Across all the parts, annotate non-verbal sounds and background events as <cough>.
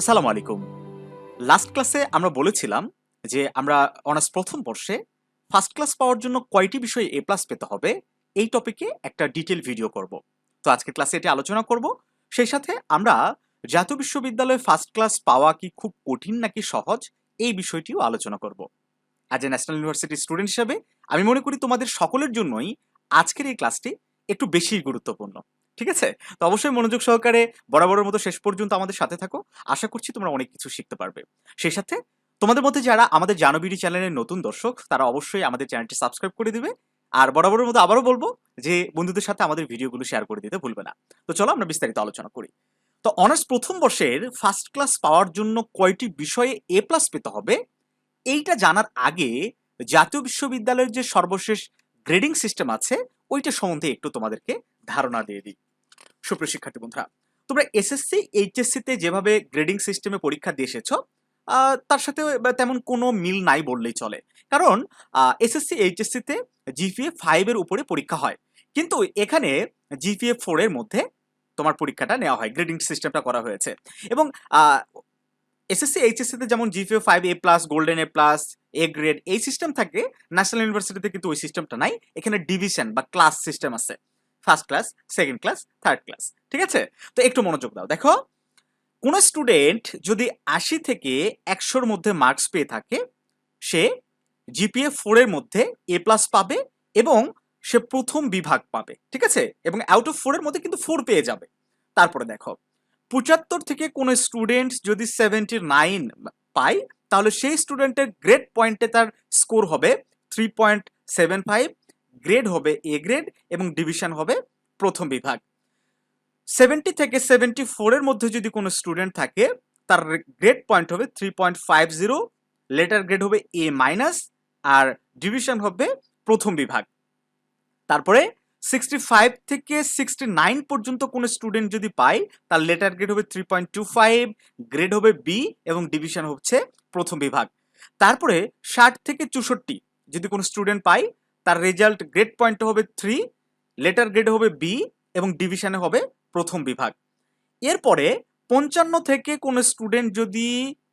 আসসালামু আলাইকুম। লাস্ট ক্লাসে আমরা বলেছিলাম যে আমরা অনার্স প্রথম বর্ষে ফার্স্ট ক্লাস পাওয়ার জন্য কয়টি বিষয়ে এ প্লাস পেতে হবে? এই টপিকে একটা ডিটেল ভিডিও করব। তো আজকে ক্লাসে এটি আলোচনা করব। সেই সাথে আমরা জাতীয় বিশ্ববিদ্যালয়ে ফার্স্ট ক্লাস পাওয়া কি খুব কঠিন নাকি সহজ এই বিষয়টিও আলোচনা করব। অ্যাজ এ ন্যাশনাল ইউনিভার্সিটির স্টুডেন্ট হিসেবে আমি মনে করি তোমাদের সকলের জন্যই আজকের এই ক্লাসটি একটু বেশি গুরুত্বপূর্ণ। ঠিক আছে? তো অবশ্যই মনোযোগ সহকারে বরাবরের মতো শেষ পর্যন্ত আমাদের সাথে থাকো। আশা করছি তোমরা অনেক কিছু শিখতে পারবে। সেই সাথে তোমাদের মধ্যে যারা আমাদের জানবিডি চ্যানেলের নতুন দর্শক, তারা অবশ্যই আমাদের চ্যানেলটি সাবস্ক্রাইব করে দিবে। আর বরাবরের মতো আবারও বলব যে, বন্ধুদের সাথে আমাদের ভিডিওগুলো শেয়ার করে দিতে ভুলবে না। তো চলো আমরা বিস্তারিত আলোচনা করি। তো অনার্স প্রথম বর্ষের ফার্স্ট ক্লাস পাওয়ার জন্য কয়টি বিষয়ে এ প্লাস পেতে হবে? এইটা জানার আগে জাতীয় বিশ্ববিদ্যালয়ের যে সর্বশেষ গ্রেডিং সিস্টেম আছে, ওইটা সম্বন্ধে একটু তোমাদেরকে ধারণা দিয়ে দিই। সুপ্রিয় শিক্ষার্থী বন্ধুরা, তোমরা এসএসসি এইচএসসিতে যেভাবে গ্রেডিং সিস্টেমে পরীক্ষা দিয়ে এসেছ তার সাথে তেমন কোনো মিল নাই বললেই চলে। কারণ এসএসসি এইচএসসিতে জিপিএ ফাইভের উপরে পরীক্ষা হয়। কিন্তু এখানে জিপিএ ফোরের মধ্যে তোমার পরীক্ষাটা নেওয়া হয় গ্রেডিং সিস্টেমটা করা হয়েছে। এবং এসএসসি এইচএসসিতে যেমন GPA five A plus golden A plus A grade এই সিস্টেম থাকে ন্যাশনাল ইউনিভার্সিটিতে কিন্তু ওই সিস্টেমটা নাই। এখানে ডিভিশন বা ক্লাস সিস্টেম আছে। First class second class third class ঠিক আছে? তো একটু মনোযোগ দাও। দেখো, কোন স্টুডেন্ট যদি আশি থেকে একশোর মধ্যে মার্কস পেয়ে থাকে, সে জিপিএ ফোরের মধ্যে এ প্লাস পাবে এবং সে প্রথম বিভাগ পাবে, ঠিক আছে? এবং আউট অফ ফোরের মধ্যে কিন্তু ফোর পেয়ে যাবে। তারপরে দেখো, পঁচাত্তর থেকে কোনো স্টুডেন্ট যদি সেভেন্টি নাইন পায়, তাহলে সেই স্টুডেন্টের গ্রেড পয়েন্টে তার স্কোর হবে three point seven five grade হবে এ গ্রেড এবং ডিভিশন হবে প্রথম বিভাগ। সেভেন্টি থেকে সেভেন্টি ফোরের মধ্যে যদি কোনো স্টুডেন্ট থাকে, তার গ্রেড পয়েন্ট হবে three point five zero letter grade হবে এ মাইনাস আর ডিভিশন হবে প্রথম বিভাগ। তারপরে সিক্সটি ফাইভ থেকে সিক্সটি নাইন পর্যন্ত কোনো স্টুডেন্ট যদি পায়, তার লেটার গ্রেড হবে three point two five grade হবে বি এবং ডিভিশন হচ্ছে প্রথম বিভাগ। তারপরে ষাট থেকে চৌষট্টি যদি কোনো স্টুডেন্ট পায় তার রেজাল্ট গ্রেড পয়েন্ট হবে থ্রি লেটার গ্রেড হবে বি এবং ডিভিশনে হবে প্রথম বিভাগ। এরপরে পঞ্চান্ন থেকে কোনো স্টুডেন্ট যদি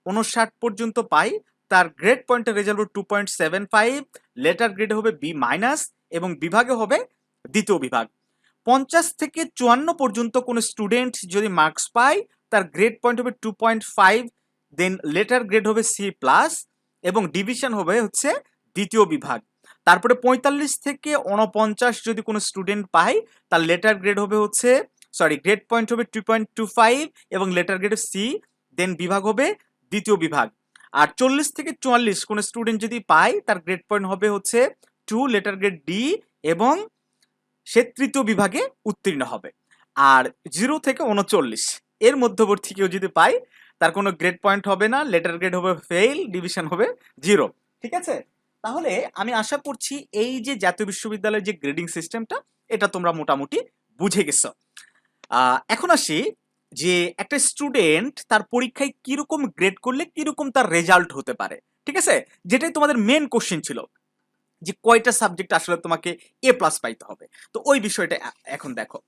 উনষাট পর্যন্ত পায়, তার গ্রেড পয়েন্টের রেজাল্ট হবে two point seven five letter grade হবে বি মাইনাস এবং বিভাগে হবে দ্বিতীয় বিভাগ। পঞ্চাশ থেকে চুয়ান্ন পর্যন্ত কোনো স্টুডেন্ট যদি মার্কস পায়, তার গ্রেড পয়েন্ট হবে two point five then letter grade হবে সি প্লাস এবং ডিভিশন হবে হচ্ছে দ্বিতীয় বিভাগ। তারপরে পঁয়তাল্লিশ থেকে উনপঞ্চাশ যদি কোনো স্টুডেন্ট পায়, তার লেটার গ্রেড হবে হচ্ছে সরি গ্রেড পয়েন্ট হবে টু পয়েন্ট টু ফাইভ এবং লেটার গ্রেড সি দেন বিভাগ হবে দ্বিতীয় বিভাগ। আর চল্লিশ থেকে চুয়াল্লিশ কোনো স্টুডেন্ট যদি পায়, তার গ্রেড পয়েন্ট হবে হচ্ছে টু লেটার গ্রেড ডি এবং সে তৃতীয় বিভাগে উত্তীর্ণ হবে। আর জিরো থেকে উনচল্লিশ এর মধ্যবর্তী কেউ যদি পায়, তার কোনো গ্রেড পয়েন্ট হবে না লেটার গ্রেড হবে ফেল ডিভিশন হবে জিরো ঠিক আছে? তাহলে আমি আশা করছি এই যে জাতীয় বিশ্ববিদ্যালয়ের যে গ্রেডিং সিস্টেমটা এটা তোমরা মোটামুটি বুঝে গেছো। এখন আসি যে একটা স্টুডেন্ট তার পরীক্ষায় কীরকম গ্রেড করলে কীরকম তার রেজাল্ট হতে পারে, ঠিক আছে? যেটাই তোমাদের মেন কোশ্চেন ছিল, যে কয়টা সাবজেক্ট আসলে তোমাকে এ প্লাস পাইতে হবে। তো ওই বিষয়টা এখন দেখো।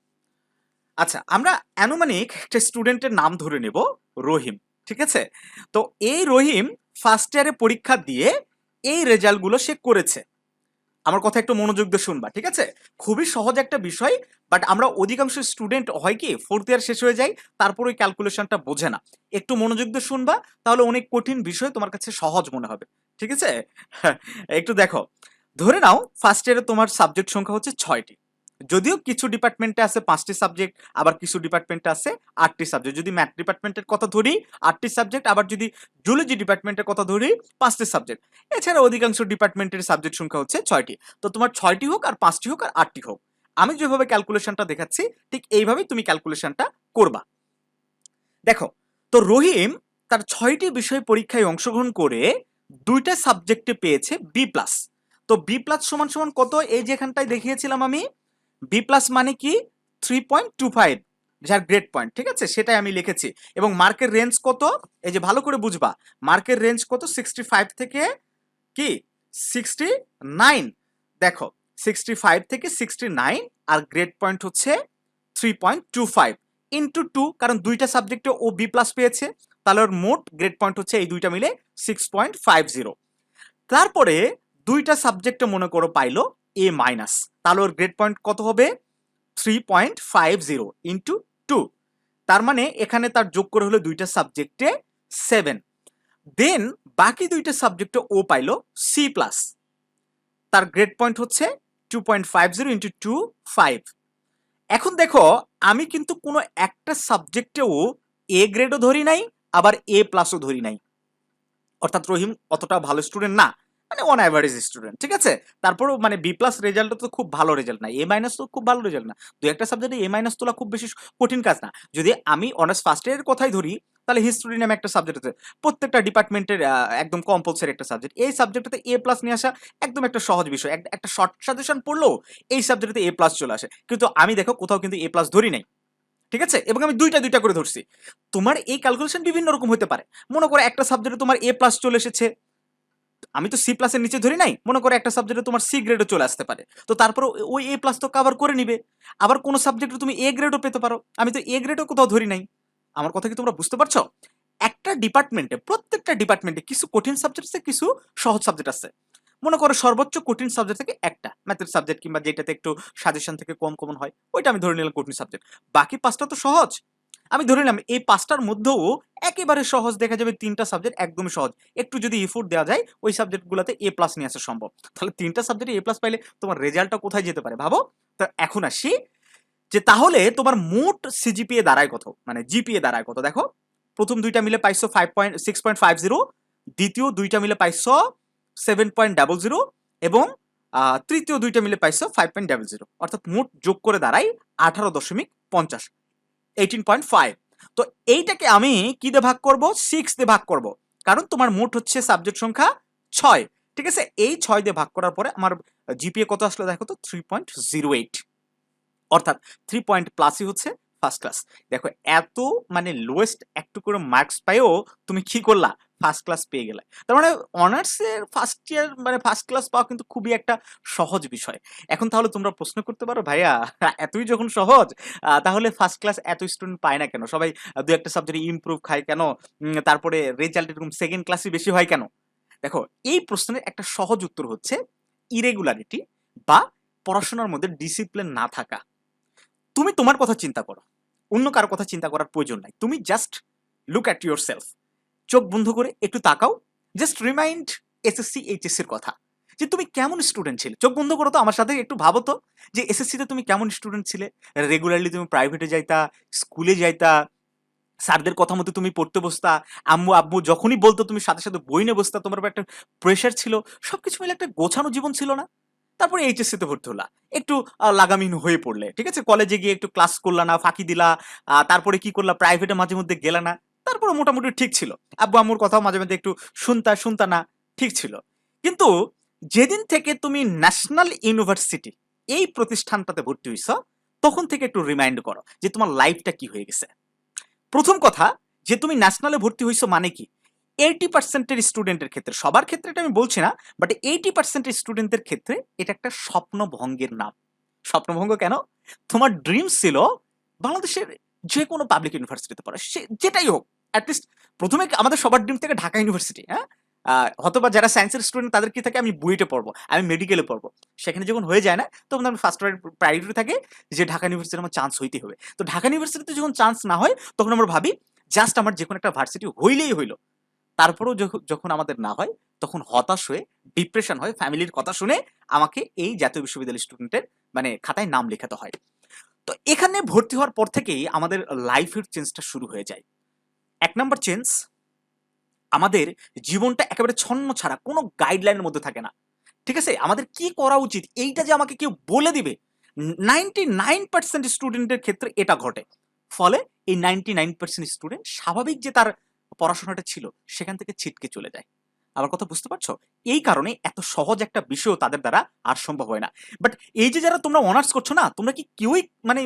আচ্ছা আমরা অ্যানুমানিক একটা স্টুডেন্টের নাম ধরে নেব রহিম, ঠিক আছে? তো এই রহিম ফার্স্ট ইয়ারে পরীক্ষা দিয়ে এই রেজাল্টগুলো সে করেছে। আমার কথা একটু মনোযোগ দিয়ে শুনবা, ঠিক আছে? খুবই সহজ একটা বিষয় বাট আমরা অধিকাংশ স্টুডেন্ট হয় কি ফোর্থ ইয়ার শেষ হয়ে যায়, তারপর ওই ক্যালকুলেশনটা বোঝে না। একটু মনোযোগ দিয়ে শুনবা, তাহলে অনেক কঠিন বিষয় তোমার কাছে সহজ মনে হবে, ঠিক আছে? <laughs> একটু দেখো, ধরে নাও ফার্স্ট ইয়ারে তোমার সাবজেক্ট সংখ্যা হচ্ছে ছয়টি। যদিও কিছু ডিপার্টমেন্টে আছে পাঁচটি সাবজেক্ট, আবার কিছু ডিপার্টমেন্টে আছে আটটি সাবজেক্ট। যদি ম্যাথ ডিপার্টমেন্টের কথা ধরি, আটটি সাবজেক্ট, আবার যদি জুলজি ডিপার্টমেন্টের কথা ধরি, পাঁচটি সাবজেক্ট। এছাড়া অধিকাংশ ডিপার্টমেন্টের সাবজেক্ট সংখ্যা হচ্ছে ছয়টি। তো তোমার ছয়টি হোক আর পাঁচটি হোক আর আটটি হোক, আমি যেভাবে ক্যালকুলেশনটা দেখাচ্ছি, ঠিক এইভাবেই তুমি ক্যালকুলেশনটা করবা। দেখো, তো রহিম তার ছয়টি বিষয় পরীক্ষায় অংশগ্রহণ করে দুইটা সাবজেক্টে পেয়েছে বি প্লাস। তো বি প্লাস সমান সমান কত? এই যেখানটায় দেখিয়েছিলাম আমি বি প্লাস মানে কি? থ্রি পয়েন্ট টু ফাইভ যার গ্রেড পয়েন্ট ঠিক আছে? সেটাই আমি লিখেছি। এবং মার্কের রেঞ্জ কত? এই যে ভালো করে বুঝবা মার্কের রেঞ্জ কত? সিক্সটি ফাইভ থেকে কি? সিক্সটি নাইন দেখো সিক্সটি ফাইভ থেকে সিক্সটি নাইন আর গ্রেড পয়েন্ট হচ্ছে three point two five into two কারণ দুইটা সাবজেক্টে ও বি প্লাস পেয়েছে, তাহলে ওর মোট গ্রেড পয়েন্ট হচ্ছে এই দুইটা মিলে সিক্স পয়েন্ট ফাইভ জিরো তারপরে দুইটা সাবজেক্টে মনে করো পাইলো এ মাইনাস তাহলে ওর গ্রেড পয়েন্ট কত হবে? Three point five zero into two তার মানে এখানে তার যোগ করে হলো দুইটা সাবজেক্টে সেভেন দেন বাকি দুইটা সাবজেক্টে ও পাইলো সি প্লাস তার গ্রেড পয়েন্ট হচ্ছে two point five zero into two five এখন দেখো, আমি কিন্তু কোনো একটা সাবজেক্টেও এ গ্রেডও ধরি নাই, আবার এ প্লাসও ধরি নাই। অর্থাৎ রহিম অতটা ভালো স্টুডেন্ট না। মানে অন অ্যাভারেজ স্টুডেন্ট ঠিক আছে? তারপরও মানে বি প্লাস রেজাল্ট তো খুব ভালো রেজাল্ট না এ মাইনাস তো খুব ভালো রেজাল্ট না। দু একটা সাবজেক্টে এ মাইনাস তোলা খুব বেশি কঠিন কাজ না। যদি আমি অনার্স ফার্স্ট ইয়ারের কথাই ধরি, তাহলে হিস্ট্রি নামে একটা সাবজেক্ট আছে। প্রত্যেকটা ডিপার্টমেন্টের একদম কম্পালসারি একটা সাবজেক্ট এই সাবজেক্টটাতে এ প্লাস নিয়ে আসা একদম একটা সহজ বিষয়। এক- একটা শর্ট সাজেশন পড়লেও এই সাবজেক্টে এ প্লাস চলে আসে। কিন্তু আমি দেখো কোথাও কিন্তু এ প্লাস ধরি নাই। ঠিক আছে? এবং আমি দুইটা দুইটা করে ধরছি। তোমার এই ক্যালকুলেশন বিভিন্ন রকম হতে পারে। মনে করো একটা সাবজেক্টে তোমার এ প্লাস চলে এসেছে। আমি তো সি প্লাসের নিচে ধরি নাই, মনে করো একটা সাবজেক্টে তোমার সি গ্রেডও চলে আসতে পারে। তো তারপর ওই এ প্লাস তো কভার করে নিবে। আবার কোনো সাবজেক্টে তুমি এ গ্রেডও পেতে পারো। আমি তো এ গ্রেডও কোথাও ধরি নাই। আমার কথা কি তোমরা বুঝতে পারছ? একটা ডিপার্টমেন্টে প্রত্যেকটা ডিপার্টমেন্টে কিছু কঠিন সাবজেক্ট আছে, কিছু সহজ সাবজেক্ট আছে। মনে করো সর্বোচ্চ কঠিন সাবজেক্ট থেকে একটা ম্যাথের সাবজেক্ট কিংবা যেটাতে একটু সাজেশন থেকে কম কমন হয়, ওইটা আমি ধরে নিলাম কঠিন সাবজেক্ট বাকি পাঁচটা তো সহজ। আমি ধরে নিলাম, এই পাঁচটার মধ্যেও একেবারে সহজ দেখা যাবে তিনটা সাবজেক্ট একদমই সহজ। একটু যদি ইফোর্ট দেওয়া যায়, ওই সাবজেক্টগুলোতে এ প্লাস নিয়ে আসা সম্ভব। তাহলে তিনটা সাবজেক্টে এ প্লাস পাইলে তোমার রেজাল্টটা কোথায় যেতে পারে ভাবো? তো এখন আসি যে তাহলে তোমার মোট সিজিপিএ দাঁড়ায় কত? মানে জিপিএ দাঁড়ায় কত? দেখো, প্রথম দুইটা মিলে পাইছো five point six point five zero দ্বিতীয় দুইটা মিলে পাইছো সেভেন পয়েন্ট ডাবল জিরো এবং তৃতীয় দুইটা মিলে পাইছো ফাইভ পয়েন্ট ডাবল জিরো অর্থাৎ মোট যোগ করে দাঁড়ায় আঠারো দশমিক পঞ্চাশ। এইটিন পয়েন্ট ফাইভ তো এইটাকে আমি কি দিয়ে ভাগ করব? সিক্স দিয়ে ভাগ করব। কারণ তোমার মোট হচ্ছে সাবজেক্ট সংখ্যা ছয়। ঠিক আছে? এই ছয় দিয়ে ভাগ করার পরে আমার জিপিএ কত আসলো দেখো তো? থ্রি পয়েন্ট জিরো এইট অর্থাৎ থ্রি পয়েন্ট প্লাসই হচ্ছে ফার্স্ট ক্লাস দেখো, এত মানে লোয়েস্ট একটু করে মার্কস পাইও, তুমি কি করলা? ফার্স্ট ক্লাস পেয়ে গেলে। তার মানে অনার্সের ফার্স্ট ইয়ার মানে ফার্স্ট ক্লাস পাওয়া কিন্তু খুবই একটা সহজ বিষয়। এখন তাহলে তোমরা প্রশ্ন করতে পারো, ভাইয়া, এতই যখন সহজ তাহলে ফার্স্ট ক্লাস এত স্টুডেন্ট পায় না কেন? সবাই দু একটা সাবজেক্টে ইমপ্রুভ খায় কেন? তারপরে রেজাল্ট এরকম সেকেন্ড ক্লাসই বেশি হয় কেন? দেখো, এই প্রশ্নের একটা সহজ উত্তর হচ্ছে ইরেগুলারিটি বা পড়াশোনার মধ্যে ডিসিপ্লিন না থাকা। তুমি তোমার কথা চিন্তা করো। অন্য কারও কথা চিন্তা করার প্রয়োজন নাই। তুমি just look at yourself চোখ বন্ধ করে একটু তাকাও। জাস্ট রিমাইন্ড এসএসসি এইচএসসির কথা। যে তুমি কেমন স্টুডেন্ট ছিলে? চোখ বন্ধ করো তো আমার সাথে একটু ভাবো তো। যে এসএসসিতে তুমি কেমন স্টুডেন্ট ছিলে? রেগুলারলি তুমি প্রাইভেটে যাইতা স্কুলে যাইতা স্যারদের কথা মতো তুমি পড়তে বসতা আম্মু আব্বু যখনই বলতো তুমি সাথে সাথে বই নিয়ে বসতা তোমার একটা প্রেশার ছিল। সব কিছু মিলে একটা গোছানো জীবন ছিল না। তারপরে এইচএসসি তে ভর্তি হলা। একটু আহ, লাগামহীন হয়ে পড়লে ঠিক আছে? কলেজে গিয়ে একটু ক্লাস করলা না ফাঁকি দিলা তারপরে কি করলা? প্রাইভেটে মাঝে মধ্যে গেলা না। তারপরে মোটামুটি ঠিক ছিল। আব্বু আম্মুর কথাও মাঝে মধ্যে একটু শুনতা শুনতা না, ঠিক ছিল। কিন্তু যেদিন থেকে তুমি ন্যাশনাল ইউনিভার্সিটি এই প্রতিষ্ঠানটাতে ভর্তি হইছ, তখন থেকে একটু রিমাইন্ড করো যে তোমার লাইফটা কি হয়ে গেছে। প্রথম কথা, যে তুমি ন্যাশনালে ভর্তি হইছো মানে কি? এইটি পার্সেন্টের স্টুডেন্টের ক্ষেত্রে। সবার ক্ষেত্রে এটা আমি বলছি না বাট এইটি পার্সেন্টের স্টুডেন্টদের ক্ষেত্রে এটা একটা স্বপ্নভঙ্গের নাম। স্বপ্নভঙ্গ কেন? তোমার ড্রিম ছিল বাংলাদেশের যে কোনো পাবলিক ইউনিভার্সিটিতে পড়া, সে যেটাই হোক অ্যাটলিস্ট প্রথমে আমাদের সবার ড্রিম থেকে ঢাকা ইউনিভার্সিটি হ্যাঁ? আহ, হয়তোবা যারা সায়েন্সের স্টুডেন্ট তাদের কি থাকে? আমি বুয়েটে পড়ব আমি মেডিকেলে পড়ব। সেখানে যখন হয়ে যায় না তখন আমি ফার্স্ট প্রায়োরিটি থাকে যে ঢাকা ইউনিভার্সিটির আমার চান্স হইতে হবে। তো ঢাকা ইউনিভার্সিটিতে যখন চান্স না হয় তখন আমরা ভাবি জাস্ট আমার যে কোনো একটা ভার্সিটি হইলেই হইল। তারপরেও যখন আমাদের না হয় তখন হতাশ হয়ে ডিপ্রেশন হয় ফ্যামিলির কথা শুনে আমাকে এই জাতীয় বিশ্ববিদ্যালয় স্টুডেন্টের মানে খাতায় নাম লেখাতে হয়। তো এখানে ভর্তি হওয়ার পর থেকেই আমাদের লাইফের চেঞ্জটা শুরু হয়ে যায়। এক নম্বর চেঞ্জ আমাদের জীবনটা একেবারে ছন্ন ছাড়া, কোনো গাইডলাইনের মধ্যে থাকে না। ঠিক আছে? আমাদের কি করা উচিত? এইটা যে আমাকে কেউ বলে দিবে নাইনটি নাইন পার্সেন্ট স্টুডেন্টের ক্ষেত্রে এটা ঘটে। ফলে এই নাইনটি নাইন পার্সেন্ট স্টুডেন্ট স্বাভাবিক যে তার পড়াশোনাটা ছিল, সেখান থেকে ছিটকে চলে যায়। আমার কথা বুঝতে পারছ? এই কারণে এত সহজ একটা বিষয় তাদের দ্বারা আর সম্ভব হয় না। বাট এই যে যারা তোমরা অনার্স করছ না, তোমরা কি কেউই মানে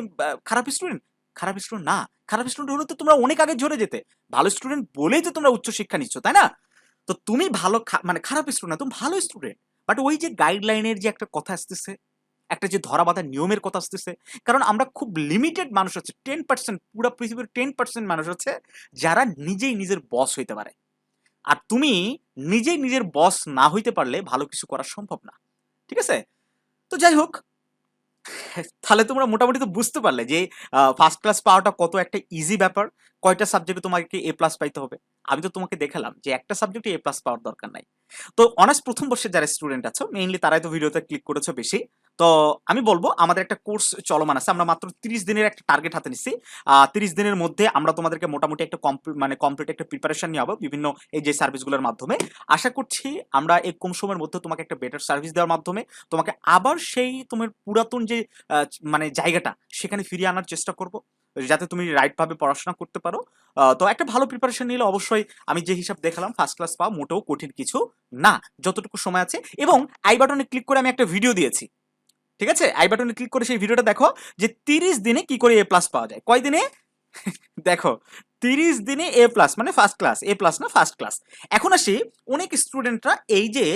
খারাপ স্টুডেন্ট খারাপ স্টুডেন্ট না, খারাপ স্টুডেন্ট হলে তো তোমরা অনেক আগে ঝরে যেতে। ভালো স্টুডেন্ট বলেই তো তোমরা উচ্চ শিক্ষা নিচ্ছ, তাই না? তো তুমি ভালো মানে খারাপ স্টুডেন্ট না, তুমি ভালো স্টুডেন্ট বাট ওই যে গাইডলাইনের যে একটা কথা আসতেছে, একটা যে ধরা বাঁধা নিয়মের কথা আসতেছে, কারণ আমরা খুব লিমিটেড মানুষ আছে টেন পার্সেন্ট পুরো পৃথিবীর টেন পার্সেন্ট মানুষ আছে যারা নিজেই নিজের বস হইতে পারে। আর তুমি নিজেই নিজের বস না হইতে পারলে ভালো কিছু করা সম্ভব না। ঠিক আছে? তো যাই হোক তাহলে তোমরা মোটামুটি তো বুঝতে পারলে যে ফার্স্ট ক্লাস পাওয়াটা কত একটা ইজি ব্যাপার। কয়টা সাবজেক্টে তোমাকে এ প্লাস পাইতে হবে? আমি তো তোমাকে দেখালাম যে একটা সাবজেক্টে এ প্লাস পাওয়ার দরকার নাই। তো অনার্স প্রথম বর্ষে যারা স্টুডেন্ট আছো মেইনলি তারাই তো ভিডিওতে ক্লিক করেছ বেশি। তো আমি বলব, আমাদের একটা কোর্স চলমান আছে। আমরা মাত্র তিরিশ দিনের একটা টার্গেট হাতে নিচ্ছি তিরিশ দিনের মধ্যে আমরা তোমাদেরকে মোটামুটি একটা মানে কমপ্লিট একটা প্রিপারেশন নিয়ে যাব বিভিন্ন এই যে সার্ভিসগুলোর মাধ্যমে। আশা করছি আমরা এই কম সময়ের মধ্যে তোমাকে একটা বেটার সার্ভিস দেওয়ার মাধ্যমে তোমাকে আবার সেই তোমার পুরাতন যে মানে জায়গাটা, সেখানে ফিরিয়ে আনার চেষ্টা করব। যাতে তুমি রাইট ভাবে পড়াশোনা করতে পারো। তো একটা ভালো প্রিপারেশন নিলে অবশ্যই আমি যে হিসাব দেখালাম ফার্স্ট ক্লাস পাওয়া মোটেও কঠিন কিছু না। যতটুকু সময় আছে, এবং আই বাটনে ক্লিক করে আমি একটা ভিডিও দিয়েছি। ঠিক আছে? আই বাটনে ক্লিক করে সেই ভিডিওটা দেখো যে তিরিশ দিনে কি করে এ প্লাস পাওয়া যায়। কয় দিনে? <laughs> দেখো, তিরিশ দিনে এ প্লাস মানে ফার্স্ট ক্লাস এ প্লাস না ফার্স্ট ক্লাস এখন আসি অনেক স্টুডেন্টরা এই যে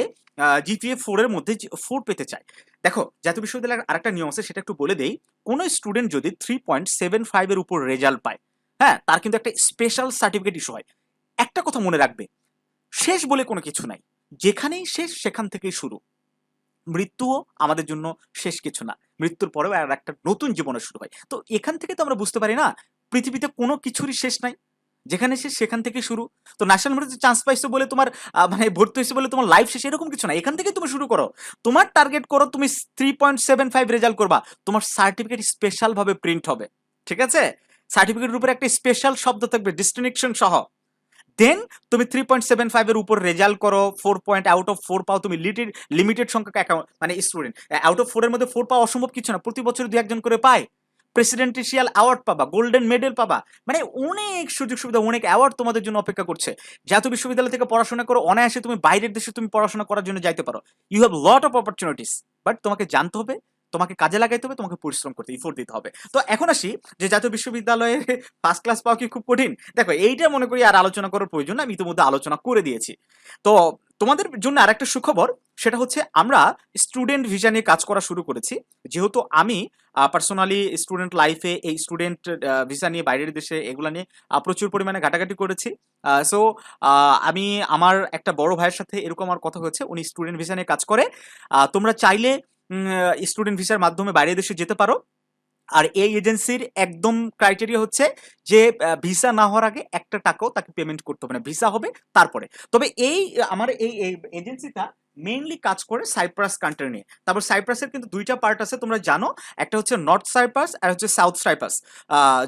জিপিএ ফোর এর মধ্যে ফোর পেতে চায়। দেখো, জাতীয় বিশ্ববিদ্যালয়ের আরেকটা নিয়ম আছে, সেটা একটু বলে দেই। কোনো স্টুডেন্ট যদি থ্রি পয়েন্ট সেভেন ফাইভের উপর রেজাল্ট পায় হ্যাঁ তার কিন্তু একটা স্পেশাল সার্টিফিকেট ইস্যু হয়। একটা কথা মনে রাখবে, শেষ বলে কোনো কিছু নাই। যেখানেই শেষ, সেখান থেকেই শুরু। মৃত্যুও আমাদের জন্য শেষ কিছু না। মৃত্যুর পরেও আর একটা নতুন জীবনের শুরু হয়। তো এখান থেকে তো আমরা বুঝতে পারি না, পৃথিবীতে কোনো কিছুরই শেষ নাই। যেখানে শেষ সেখান থেকে শুরু। তো ন্যাশনাল মেরিটে চান্স পাইছো বলে তোমার মানে ভর্তি হয়েছে বলে তোমার লাইফ শেষ, এরকম কিছু না। এখান থেকে তুমি শুরু করো। তোমার টার্গেট করো, তুমি three point seven five result করবা। তোমার সার্টিফিকেট স্পেশাল ভাবে প্রিন্ট হবে। ঠিক আছে? সার্টিফিকেটের উপরে একটা স্পেশাল শব্দ থাকবে ডিস্টিংশন সহ। দেন তুমি থ্রি পয়েন্ট সেভেন ফাইভের উপর রেজাল্ট করো four point out of four পাও তুমি লিমিটেড লিমিটেড সংখ্যক অ্যাকাউন্ট মানে স্টুডেন্ট আউট অফ ফোরের মধ্যে ফোর পাওয়া অসম্ভব কিছু না। প্রতি বছর দু একজন করে পায়। প্রেসিডেন্টিশিয়াল অ্যাওয়ার্ড পাবা গোল্ডেন মেডেল পাবা। মানে অনেক সুযোগ সুবিধা অনেক অ্যাওয়ার্ড তোমাদের জন্য অপেক্ষা করছে। জাতীয় বিশ্ববিদ্যালয় থেকে পড়াশোনা করো, অনায়াসে তুমি বাইরের দেশে তুমি পড়াশোনা করার জন্য যাইতে পারো। You have lot of opportunities but তোমাকে জানতে হবে তোমাকে কাজে লাগাইতে হবে, তোমাকে পরিশ্রম করতে ইফোর্ট দিতে হবে। তো এখন আসি যে জাতীয় বিশ্ববিদ্যালয়ে ফার্স্ট <laughs> ক্লাস পাওয়া কি খুব কঠিন? দেখো, এইটা মনে করি আর আলোচনা করার প্রয়োজন আমি ইতিমধ্যে আলোচনা করে দিয়েছি। তো তোমাদের জন্য আরেকটা সুখবর, সেটা হচ্ছে আমরা স্টুডেন্ট ভিসা নিয়ে কাজ করা শুরু করেছি। যেহেতু আমি পার্সোনালি স্টুডেন্ট লাইফে এই স্টুডেন্ট ভিসা নিয়ে, বাইরের দেশে এগুলো নিয়ে প্রচুর পরিমাণে ঘাটাঘাটি করেছি। সো আমি আমার একটা বড় ভাইয়ের সাথে এরকম আমার কথা হয়েছে, উনি স্টুডেন্ট ভিসা নিয়ে কাজ করে। তোমরা চাইলে স্টুডেন্ট ভিসার মাধ্যমে বাইরের দেশে যেতে পারো। আর এই এজেন্সির একদম ক্রাইটেরিয়া হচ্ছে যে ভিসা না হওয়ার আগে একটা টাকাও তাকে পেমেন্ট করতে হবে না। ভিসা হবে তারপরে। তবে এই, আমার এই এজেন্সিটা মেইনলি কাজ করে সাইপ্রাস কান্ট্রি নিয়ে। তারপর সাইপ্রাসের কিন্তু দুইটা পার্ট আছে, তোমরা জানো। একটা হচ্ছে নর্থ সাইপ্রাস আর হচ্ছে সাউথ সাইপ্রাস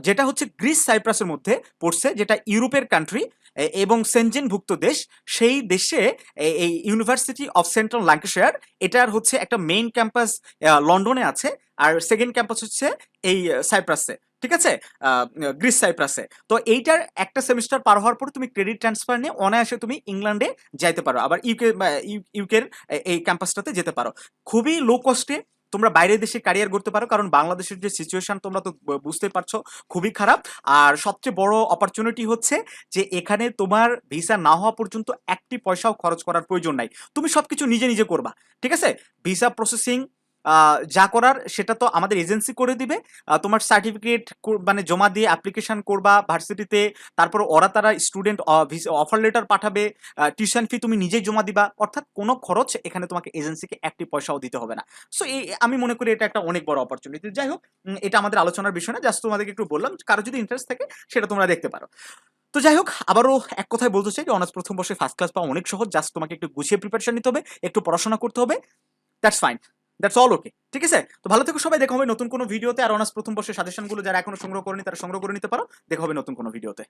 যেটা হচ্ছে গ্রিস সাইপ্রাসের মধ্যে পড়ছে, যেটা ইউরোপের কান্ট্রি এবং সেনজেনভুক্ত দেশ, সেই দেশে এই ইউনিভার্সিটি অফ সেন্ট্রাল ল্যাঙ্কাশায়ার এটার হচ্ছে একটা মেইন ক্যাম্পাস লন্ডনে আছে, আর সেকেন্ড ক্যাম্পাস হচ্ছে এই সাইপ্রাসে ঠিক আছে? গ্রিস সাইপ্রাসে তো এইটার একটা সেমিস্টার পার হওয়ার পর তুমি ক্রেডিট ট্রান্সফার নিয়ে অনায়াসে তুমি ইংল্যান্ডে যাইতে পারো, আবার ইউকে ইউকের এই ক্যাম্পাসটাতে যেতে পারো। খুবই লো কস্টে তোমরা বাইরের দেশে ক্যারিয়ার করতে পারো, কারণ বাংলাদেশের যে সিচুয়েশন তোমরা তো বুঝতে পারছ, খুবই খারাপ। আর সবচেয়ে বড় অপরচুনিটি হচ্ছে যে এখানে তোমার ভিসা না হওয়া পর্যন্ত একটি পয়সাও খরচ করার প্রয়োজন নাই। তুমি সবকিছু নিজে নিজে করবা, ঠিক আছে? ভিসা প্রসেসিং যা করার সেটা তো আমাদের এজেন্সি করে দিবে। তোমার সার্টিফিকেট মানে জমা দিয়ে অ্যাপ্লিকেশন করবা ভার্সিটিতে, তারপর ওরা তারা স্টুডেন্ট অফার লেটার পাঠাবে টিউশন ফি তুমি নিজেই জমা দিবা। অর্থাৎ কোনো খরচ এখানে তোমাকে এজেন্সিকে একটি পয়সাও দিতে হবে না। সো এই, আমি মনে করি এটা একটা অনেক বড় অপরচুনিটি যাই হোক এটা আমাদের আলোচনার বিষয় না। জাস্ট তোমাদেরকে একটু বললাম, কারও যদি ইন্টারেস্ট থাকে সেটা তোমরা দেখতে পারো। তো যাই হোক, আবারও এক কথায় বলতে চাই যে অনার্স প্রথম বর্ষে ফার্স্ট ক্লাস পাওয়া অনেক সহজ। জাস্ট তোমাকে একটু গুছিয়ে প্রিপারেশন নিতে হবে, একটু পড়াশোনা করতে হবে। That's fine that's all okay ঠিক আছে? তো ভালো থেকো সবাই, দেখা হবে নতুন কোনো ভিডিওতে। আর অনার্স প্রথম বর্ষের সাজেশনগুলো যারা এখনও সংগ্রহ করেনি, তারা সংগ্রহ করে নিতে পারো। দেখা হবে নতুন কোনো ভিডিওতে।